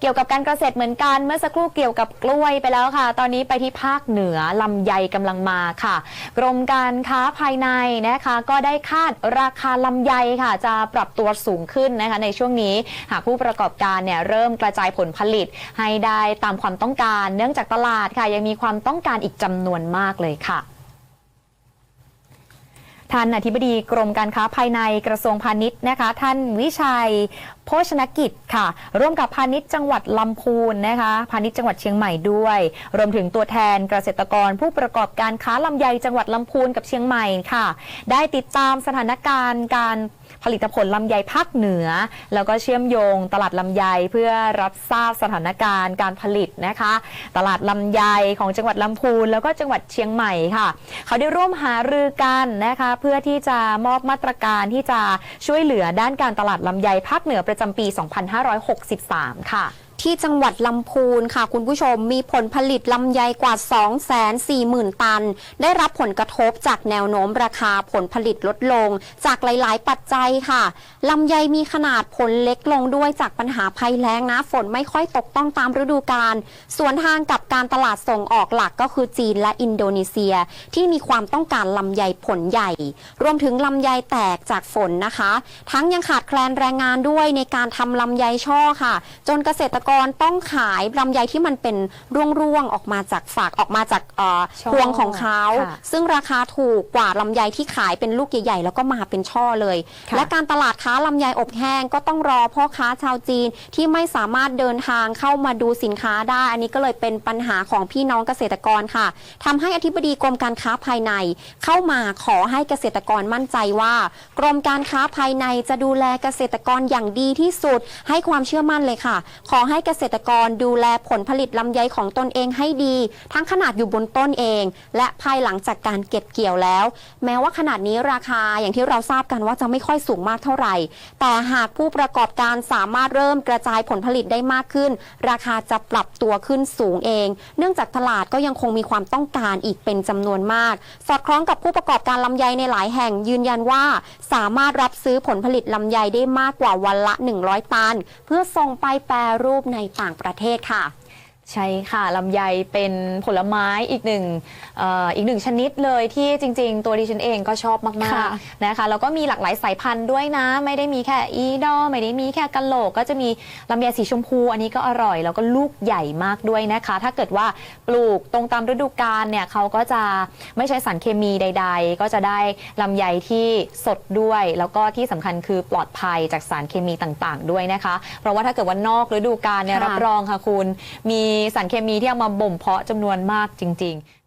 เกี่ยวกับการเกษตรเหมือนกันเมื่อสักครู่เกี่ยวกับกล้วยไปแล้วค่ะ ตอนนี้ไปที่ภาคเหนือลำไยกำลังมาค่ะ กรมการค้าภายในนะคะ ก็ได้คาดราคาลำไยค่ะ จะปรับตัวสูงขึ้นนะคะ ในช่วงนี้หากผู้ประกอบการเนี่ยเริ่มกระจายผลผลิตให้ได้ตามความต้องการ เนื่องจากตลาดค่ะ ยังมีความต้องการอีกจำนวนมากเลยค่ะท่านอธิบดีกรมการค้าภายในกระทรวงพาณิชย์นะคะ ท่านวิชัย โภชนกิจค่ะ ร่วมกับพาณิชย์จังหวัดลำพูนนะคะพาณิชย์จังหวัดเชียงใหม่ด้วย รวมถึงตัวแทนเกษตรกรผู้ประกอบการค้าลำไยจังหวัดลำพูนกับเชียงใหม่ค่ะ ได้ติดตามสถานการณ์การผลิตผลลำไยภาคเหนือ แล้วก็เชื่อมโยงตลาดลำไยเพื่อรับทราบสถานการณ์การผลิตนะคะ ตลาดลำไยของจังหวัดลำพูนแล้วก็จังหวัดเชียงใหม่ค่ะ เขาได้ร่วมหารือกันนะคะ เพื่อที่จะมอบมาตรการที่จะช่วยเหลือด้านการตลาดลำไยภาคเหนือประจำปี 2563 ค่ะ ที่จังหวัดลำพูนค่ะ คุณผู้ชมมีผลผลิตลำไยกว่า 240,000 ตัน ได้รับผลกระทบจากแนวโน้มราคาผลผลิตลดลง จากหลาย ๆ ปัจจัยค่ะลำไยมีขนาดผลเล็กลงด้วยจากปัญหาภัยแล้งนะ ฝนไม่ค่อยตกต้องตามฤดูกาลส่วนทางกับการตลาดส่งออกหลักก็คือจีนและอินโดนีเซีย ที่มีความต้องการลำไยผลใหญ่ รวมถึงลำไยแตกจากฝนนะคะ ทั้งยังขาดแคลนแรงงานด้วยในการทำลำไยช่อค่ะ จนเกษตรกรต้องขายลำไยที่มันเป็นร่วงๆออกมาจากฝากออกมาจากเอ่อช่อพวงของเขา ค่ะซึ่งราคาถูกกว่าลำไยที่ขายเป็นลูกใหญ่ๆ แล้วก็มาเป็นช่อเลย ค่ะ และการตลาดค้าลำไยอบแห้งก็ต้องรอพ่อค้าชาวจีนที่ไม่สามารถเดินทางเข้ามาดูสินค้าได้ อันนี้ก็เลยเป็นปัญหาของพี่น้องเกษตรกรค่ะทำให้อธิบดีกรมการค้าภายใน เข้ามาขอให้เกษตรกรมั่นใจว่า กรมการค้าภายในจะดูแลเกษตรกรอย่างดีที่สุด ให้ความเชื่อมั่นเลยค่ะ ขอให้เกษตรกรดูแลผลผลิตลำไยของตนเองให้ดี ทั้งขนาดอยู่บนต้นเอง และภายหลังจากการเก็บเกี่ยวแล้ว แม้ว่าขนาดนี้ราคาอย่างที่เราทราบกันว่าจะไม่ค่อยสูงมากเท่าไหร่ แต่หากผู้ประกอบการสามารถเริ่มกระจายผลผลิตได้มากขึ้น ราคาจะปรับตัวขึ้นสูงเอง เนื่องจากตลาดก็ยังคงมีความต้องการอีกเป็นจำนวนมาก สอดคล้องกับผู้ประกอบการลำไยในหลายแห่งยืนยันว่า สามารถรับซื้อผลผลิตลำไยได้มากกว่าวันละ 100 ตัน เพื่อส่งไปแปรรูปในต่างประเทศค่ะ ใช่ค่ะลำไยเป็นผลไม้อีกหนึ่งเอ่ออีกหนึ่งชนิดเลยที่จริง ๆ ตัวดิฉันเองก็ชอบมากค่ะๆนะคะแล้วก็มีหลากหลายสายพันธุ์ด้วยนะ ไม่ได้มีแค่อีดอไม่ได้มีแค่กะโหลก ก็จะมีลำไยสีชมพูอันนี้ก็อร่อย แล้วก็ลูกใหญ่มากด้วยนะคะ ถ้าเกิดว่าปลูกตรงตามฤดูกาลเนี่ยเขาก็จะไม่ใช้สารเคมีใด ๆ ก็จะได้ลำไยที่สดด้วย แล้วก็ที่สำคัญคือปลอดภัยจากสารเคมีต่างๆ ด้วยนะคะ เพราะว่าถ้าเกิดว่านอกฤดูกาลเนี่ยค่ะ รับรองค่ะคุณมีสารเคมีที่เอามาบ่มเพาะจำนวนมากจริง